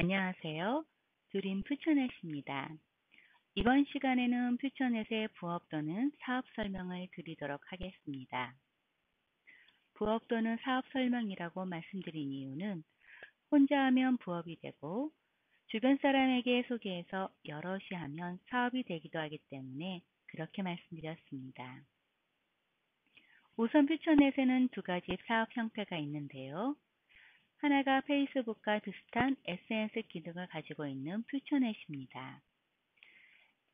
안녕하세요. 드림 퓨처넷입니다. 이번 시간에는 퓨처넷의 부업 또는 사업 설명을 드리도록 하겠습니다. 부업 또는 사업 설명이라고 말씀드린 이유는 혼자 하면 부업이 되고 주변 사람에게 소개해서 여럿이 하면 사업이 되기도 하기 때문에 그렇게 말씀드렸습니다. 우선 퓨처넷에는 두 가지 사업 형태가 있는데요. 하나가 페이스북과 비슷한 SNS 기능을 가지고 있는 퓨처넷입니다.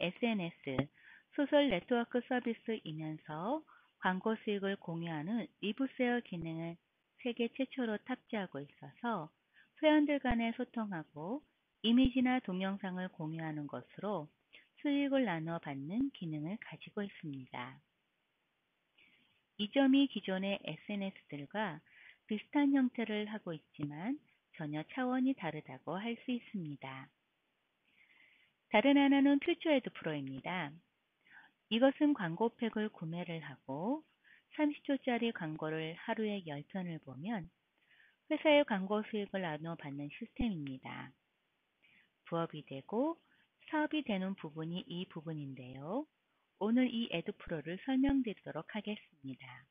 SNS, 소셜 네트워크 서비스이면서 광고 수익을 공유하는 리브세어 기능을 세계 최초로 탑재하고 있어서 회원들 간에 소통하고 이미지나 동영상을 공유하는 것으로 수익을 나누어 받는 기능을 가지고 있습니다. 이 점이 기존의 SNS들과 비슷한 형태를 하고 있지만 전혀 차원이 다르다고 할 수 있습니다. 다른 하나는 퓨처에드 프로입니다. 이것은 광고팩을 구매를 하고 30초짜리 광고를 하루에 10편을 보면 회사의 광고 수익을 나누어 받는 시스템입니다. 부업이 되고 사업이 되는 부분이 이 부분인데요. 오늘 이 에드프로를 설명드리도록 하겠습니다.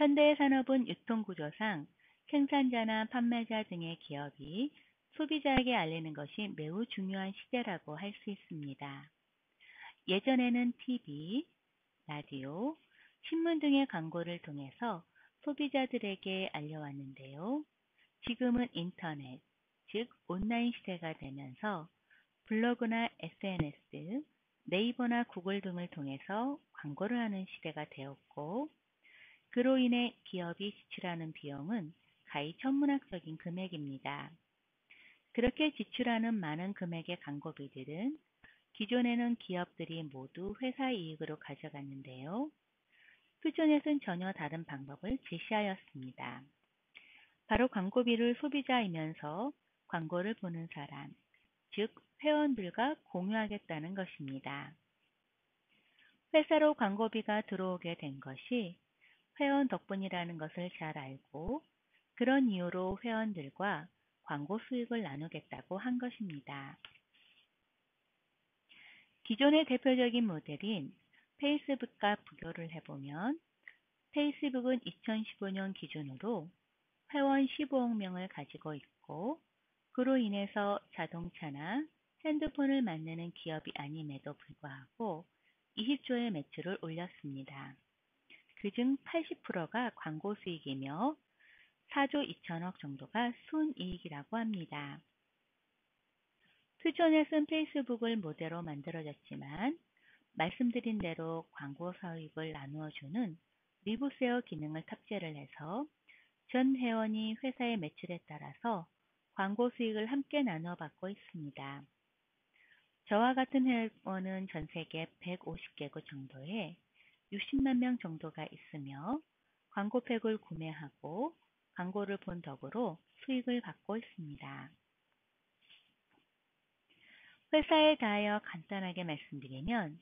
현대의 산업은 유통구조상 생산자나 판매자 등의 기업이 소비자에게 알리는 것이 매우 중요한 시대라고 할 수 있습니다. 예전에는 TV, 라디오, 신문 등의 광고를 통해서 소비자들에게 알려왔는데요. 지금은 인터넷, 즉 온라인 시대가 되면서 블로그나 SNS, 네이버나 구글 등을 통해서 광고를 하는 시대가 되었고 그로 인해 기업이 지출하는 비용은 가히 천문학적인 금액입니다. 그렇게 지출하는 많은 금액의 광고비들은 기존에는 기업들이 모두 회사 이익으로 가져갔는데요. 퓨전넷은 전혀 다른 방법을 제시하였습니다. 바로 광고비를 소비자이면서 광고를 보는 사람, 즉 회원들과 공유하겠다는 것입니다. 회사로 광고비가 들어오게 된 것이 회원 덕분이라는 것을 잘 알고 그런 이유로 회원들과 광고 수익을 나누겠다고 한 것입니다. 기존의 대표적인 모델인 페이스북과 비교를 해보면 페이스북은 2015년 기준으로 회원 15억 명을 가지고 있고 그로 인해서 자동차나 핸드폰을 만드는 기업이 아님에도 불구하고 20조의 매출을 올렸습니다. 그중 80%가 광고 수익이며 4조 2천억 정도가 순이익이라고 합니다. 퓨처넷은 페이스북을 모델로 만들어졌지만 말씀드린 대로 광고 수익을 나누어주는 리브세어 기능을 탑재를 해서 전 회원이 회사의 매출에 따라서 광고 수익을 함께 나눠 받고 있습니다. 저와 같은 회원은 전 세계 150개국 정도에 60만 명 정도가 있으며 광고팩을 구매하고 광고를 본 덕으로 수익을 받고 있습니다. 회사에 대하여 간단하게 말씀드리면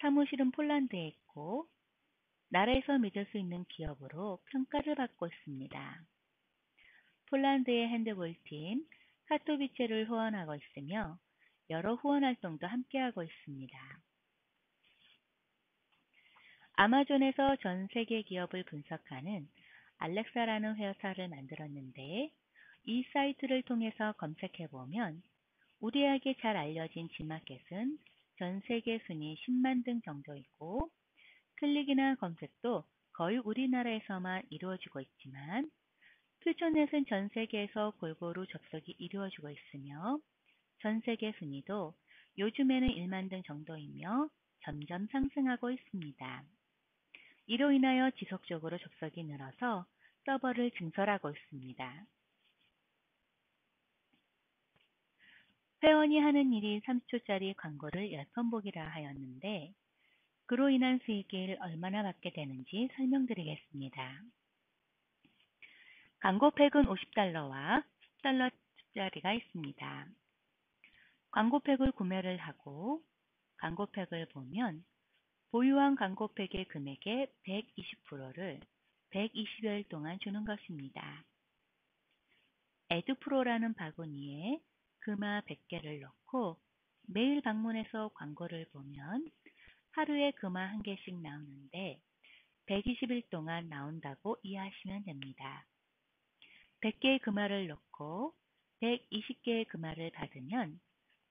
사무실은 폴란드에 있고 나라에서 믿을 수 있는 기업으로 평가를 받고 있습니다. 폴란드의 핸드볼팀 카토비체를 후원하고 있으며 여러 후원 활동도 함께하고 있습니다. 아마존에서 전 세계 기업을 분석하는 알렉사라는 회사를 만들었는데 이 사이트를 통해서 검색해 보면 우리에게 잘 알려진 지마켓은 전 세계 순위 10만 등 정도이고 클릭이나 검색도 거의 우리나라에서만 이루어지고 있지만 퓨처넷은 전 세계에서 골고루 접속이 이루어지고 있으며 전 세계 순위도 요즘에는 1만 등 정도이며 점점 상승하고 있습니다. 이로 인하여 지속적으로 접속이 늘어서 서버를 증설하고 있습니다. 회원이 하는 일이 30초짜리 광고를 10번 보기라 하였는데 그로 인한 수익을 얼마나 받게 되는지 설명드리겠습니다. 광고팩은 50달러와 10달러짜리가 있습니다. 광고팩을 구매를 하고 광고팩을 보면 보유한 광고팩의 금액의 120%를 120여일 동안 주는 것입니다. 에듀프로라는 바구니에 금화 100개를 넣고 매일 방문해서 광고를 보면 하루에 금화 1개씩 나오는데 120일 동안 나온다고 이해하시면 됩니다. 100개의 금화를 넣고 120개의 금화를 받으면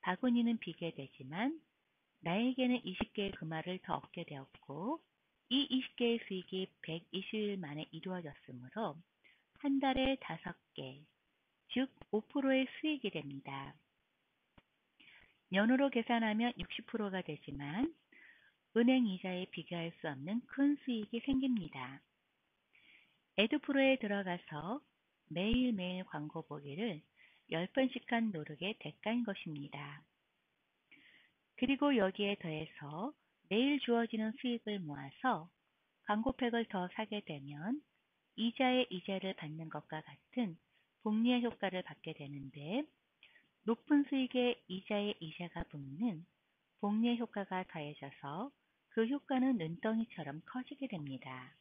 바구니는 비게 되지만 나에게는 20개의 금화를 더 얻게 되었고 이 20개의 수익이 120일 만에 이루어졌으므로 한 달에 5개, 즉 5%의 수익이 됩니다. 년으로 계산하면 60%가 되지만 은행 이자에 비교할 수 없는 큰 수익이 생깁니다. 에드프로에 들어가서 매일매일 광고 보기를 10번씩 한 노력의 대가인 것입니다. 그리고 여기에 더해서 매일 주어지는 수익을 모아서 광고팩을 더 사게 되면 이자의 이자를 받는 것과 같은 복리의 효과를 받게 되는데 높은 수익에 이자의 이자가 붙는 복리의 효과가 더해져서 그 효과는 눈덩이처럼 커지게 됩니다.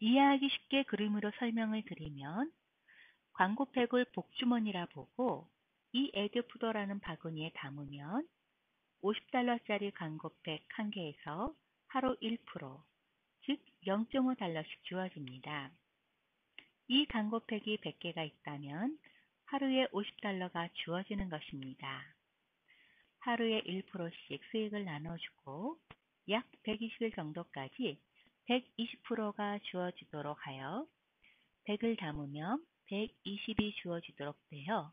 이해하기 쉽게 그림으로 설명을 드리면 광고팩을 복주머니라 보고 이 에드푸더라는 바구니에 담으면 50달러짜리 광고팩 한 개에서 하루 1%, 즉 0.5달러씩 주어집니다. 이 광고팩이 100개가 있다면 하루에 50달러가 주어지는 것입니다. 하루에 1%씩 수익을 나눠주고 약 120일 정도까지 120%가 주어지도록 하여 100을 담으면 120이 주어지도록 되어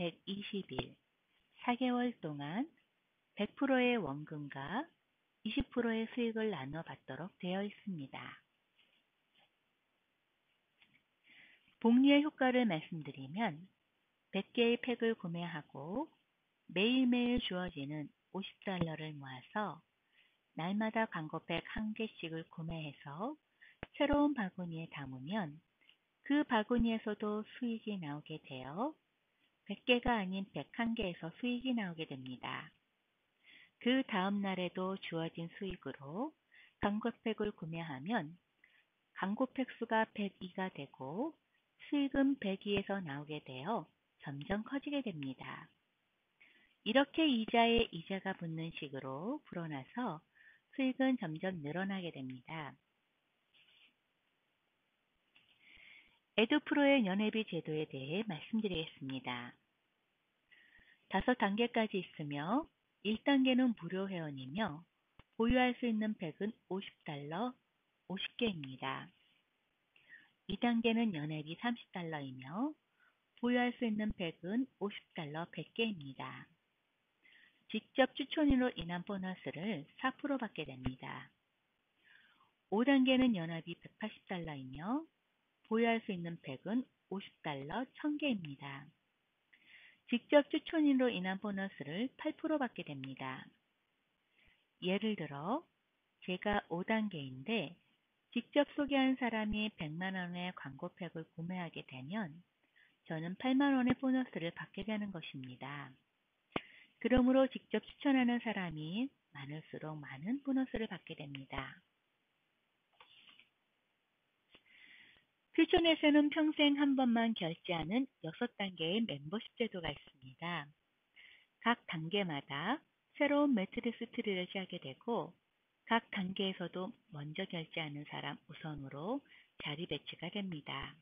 120일, 4개월 동안 100%의 원금과 20%의 수익을 나눠 받도록 되어 있습니다. 복리의 효과를 말씀드리면 100개의 팩을 구매하고 매일매일 주어지는 50달러를 모아서 날마다 광고팩 한 개씩을 구매해서 새로운 바구니에 담으면 그 바구니에서도 수익이 나오게 되어 100개가 아닌 101개에서 수익이 나오게 됩니다. 그 다음 날에도 주어진 수익으로 광고팩을 구매하면 광고팩 수가 102가 되고 수익은 102에서 나오게 되어 점점 커지게 됩니다. 이렇게 이자에 이자가 붙는 식으로 불어나서 수익은 점점 늘어나게 됩니다. 에드프로의 연회비 제도에 대해 말씀드리겠습니다. 다섯 단계까지 있으며 1단계는 무료 회원이며 보유할 수 있는 팩은 50달러 50개입니다. 2단계는 연회비 30달러이며 보유할 수 있는 팩은 50달러 100개입니다. 직접 추천으로 인한 보너스를 4% 받게 됩니다. 5단계는 연합이 180달러이며 보유할 수 있는 팩은 50달러 1000개입니다. 직접 추천인으로 인한 보너스를 8% 받게 됩니다. 예를 들어 제가 5단계인데 직접 소개한 사람이 100만원의 광고팩을 구매하게 되면 저는 8만원의 보너스를 받게 되는 것입니다. 그러므로 직접 추천하는 사람이 많을수록 많은 보너스를 받게 됩니다. 퓨전에서는 평생 한 번만 결제하는 6단계의 멤버십 제도가 있습니다. 각 단계마다 새로운 매트리스 트리를 시하게 되고 각 단계에서도 먼저 결제하는 사람 우선으로 자리 배치가 됩니다.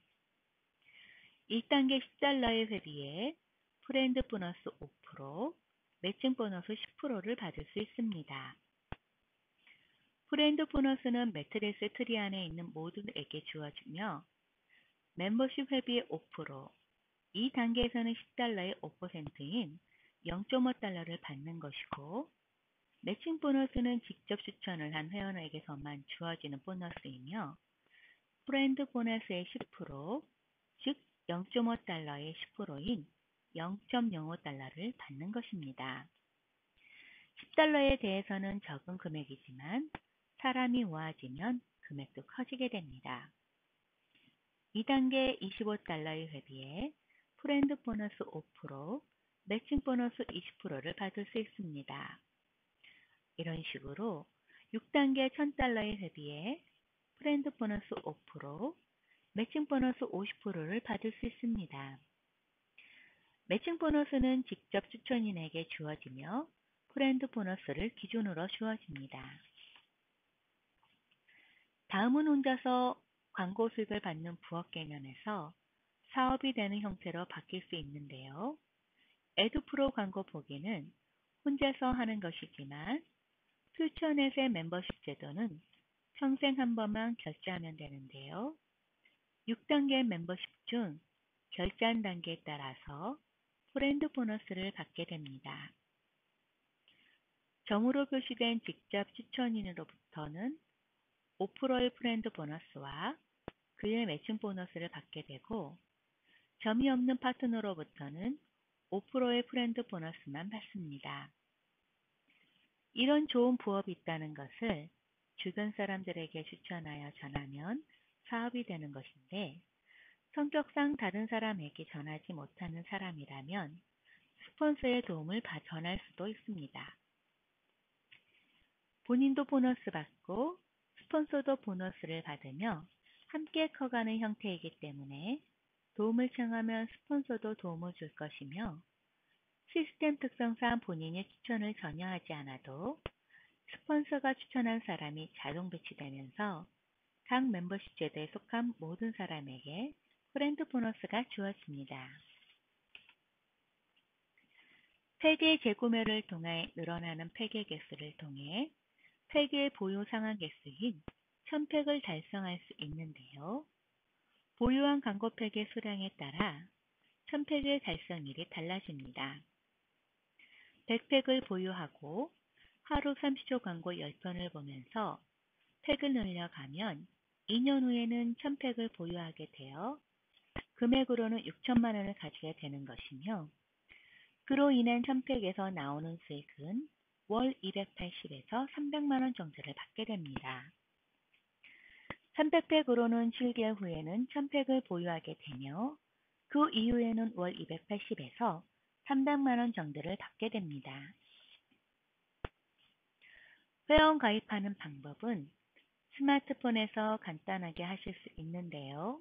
1단계 10달러의 회비에 프렌드 보너스 5%, 매칭 보너스 10%를 받을 수 있습니다. 프렌드 보너스는 매트리스 트리 안에 있는 모두에게 주어지며 멤버십 회비의 5%, 이 단계에서는 10달러의 5%인 0.5달러를 받는 것이고 매칭 보너스는 직접 추천을 한 회원에게서만 주어지는 보너스이며 프렌드 보너스의 10%, 즉 0.5달러의 10%인 0.05달러를 받는 것입니다. 10달러에 대해서는 적은 금액이지만 사람이 모아지면 금액도 커지게 됩니다. 2단계 25달러의 회비에 프렌드 보너스 5%, 매칭 보너스 20%를 받을 수 있습니다. 이런 식으로 6단계 1000달러의 회비에 프렌드 보너스 5%, 매칭 보너스 50%를 받을 수 있습니다. 매칭 보너스는 직접 추천인에게 주어지며 프렌드 보너스를 기준으로 주어집니다. 다음은 혼자서 광고 수익을 받는 부업 개념에서 사업이 되는 형태로 바뀔 수 있는데요. 에드프로 광고 보기는 혼자서 하는 것이지만 퓨처넷의 멤버십 제도는 평생 한 번만 결제하면 되는데요. 6단계 멤버십 중 결제한 단계에 따라서 브랜드 보너스를 받게 됩니다. 점으로 표시된 직접 추천인으로부터는 5%의 프렌드 보너스와 그의 매칭 보너스를 받게 되고 점이 없는 파트너로부터는 5%의 프렌드 보너스만 받습니다. 이런 좋은 부업이 있다는 것을 주변 사람들에게 추천하여 전하면 사업이 되는 것인데 성격상 다른 사람에게 전하지 못하는 사람이라면 스폰서의 도움을 전할 수도 있습니다. 본인도 보너스 받고 스폰서도 보너스를 받으며 함께 커가는 형태이기 때문에 도움을 청하면 스폰서도 도움을 줄 것이며 시스템 특성상 본인이 추천을 전혀 하지 않아도 스폰서가 추천한 사람이 자동 배치되면서 각 멤버십 제도에 속한 모든 사람에게 브랜드 보너스가 주어집니다. 팩의 재구매를 통해 늘어나는 팩의 개수를 통해 팩의 보유 상한 개수인 1000팩을 달성할 수 있는데요. 보유한 광고팩의 수량에 따라 1000팩의 달성일이 달라집니다. 100팩을 보유하고 하루 30초 광고 10편을 보면서 팩을 늘려가면 2년 후에는 1000팩을 보유하게 되어 금액으로는 6천만 원을 가지게 되는 것이며 그로 인한 1000팩에서 나오는 수익은 월 280에서 300만 원 정도를 받게 됩니다. 300팩으로는 7개월 후에는 1000팩을 보유하게 되며 그 이후에는 월 280에서 300만 원 정도를 받게 됩니다. 회원 가입하는 방법은 스마트폰에서 간단하게 하실 수 있는데요.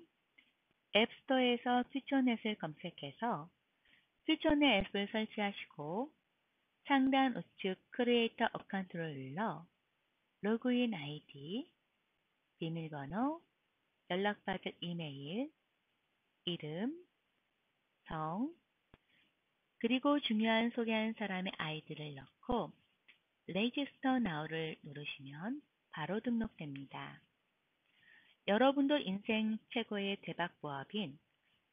앱스토어에서 퓨처넷을 검색해서 퓨처넷 앱을 설치하시고 상단 우측 크리에이터 어카운트를 눌러 로그인 아이디, 비밀번호, 연락받을 이메일, 이름, 성, 그리고 중요한 소개한 사람의 아이디를 넣고 레지스터 나우를 누르시면 바로 등록됩니다. 여러분도 인생 최고의 대박 부업인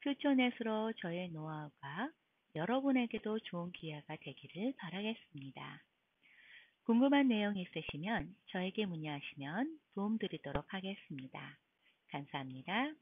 퓨처넷으로 저의 노하우가 여러분에게도 좋은 기회가 되기를 바라겠습니다. 궁금한 내용 있으시면 저에게 문의하시면 도움드리도록 하겠습니다. 감사합니다.